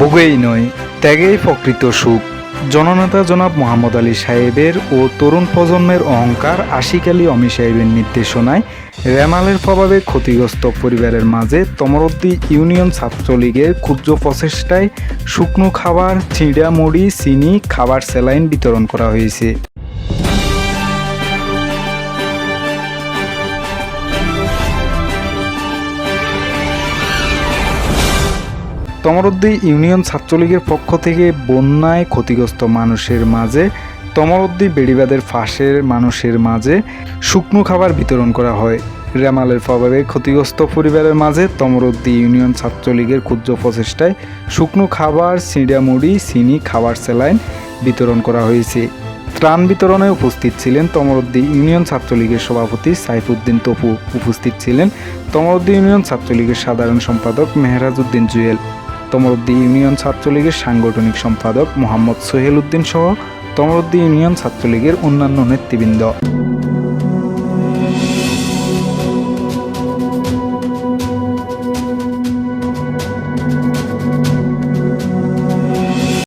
ভোগেই নয়, ত্যাগেই প্রকৃত সুখ। জননেতা জনাব মোহাম্মদ আলী সাহেবের ও তরুণ প্রজন্মের অহংকার আশিক আলী অমি সাহেবের নির্দেশনায় রেমালের প্রভাবে ক্ষতিগ্রস্ত পরিবারের মাঝে তমরদ্দি ইউনিয়ন ছাত্রলীগের ক্ষুদ্র প্রচেষ্টায় শুকনো খাবার চিঁড়া মুড়ি, চিনি, খাবার স্যালাইন বিতরণ করা হয়েছে। তমরদ্দি ইউনিয়ন ছাত্রলীগের পক্ষ থেকে বন্যায় ক্ষতিগ্রস্ত মানুষের মাঝে, তমরদ্দি বেড়িবাদের ফাঁসের মানুষের মাঝে শুকনো খাবার বিতরণ করা হয়। রেমালের প্রভাবে ক্ষতিগ্রস্ত পরিবারের মাঝে তমরদ্দি ইউনিয়ন ছাত্রলীগের ক্ষুদ্র প্রচেষ্টায় শুকনো খাবার চিঁড়ামুড়ি চিনি, খাবার স্যালাইন বিতরণ করা হয়েছে। ত্রাণ বিতরণে উপস্থিত ছিলেন তমরদ্দি ইউনিয়ন ছাত্রলীগের সভাপতি সাইফুদ্দিন তপু। উপস্থিত ছিলেন তমরদ্দি ইউনিয়ন ছাত্রলীগের সাধারণ সম্পাদক মেহরাজ উদ্দিন জুয়েল। তমরদ্দি ইউনিয়ন ছাত্রলীগের সাংগঠনিক সম্পাদক মোহাম্মদ সোহেল উদ্দিন সহ তমরুদ্দি ইউনিয়ন ছাত্রলীগের অন্যান্য নেতৃবৃন্দ।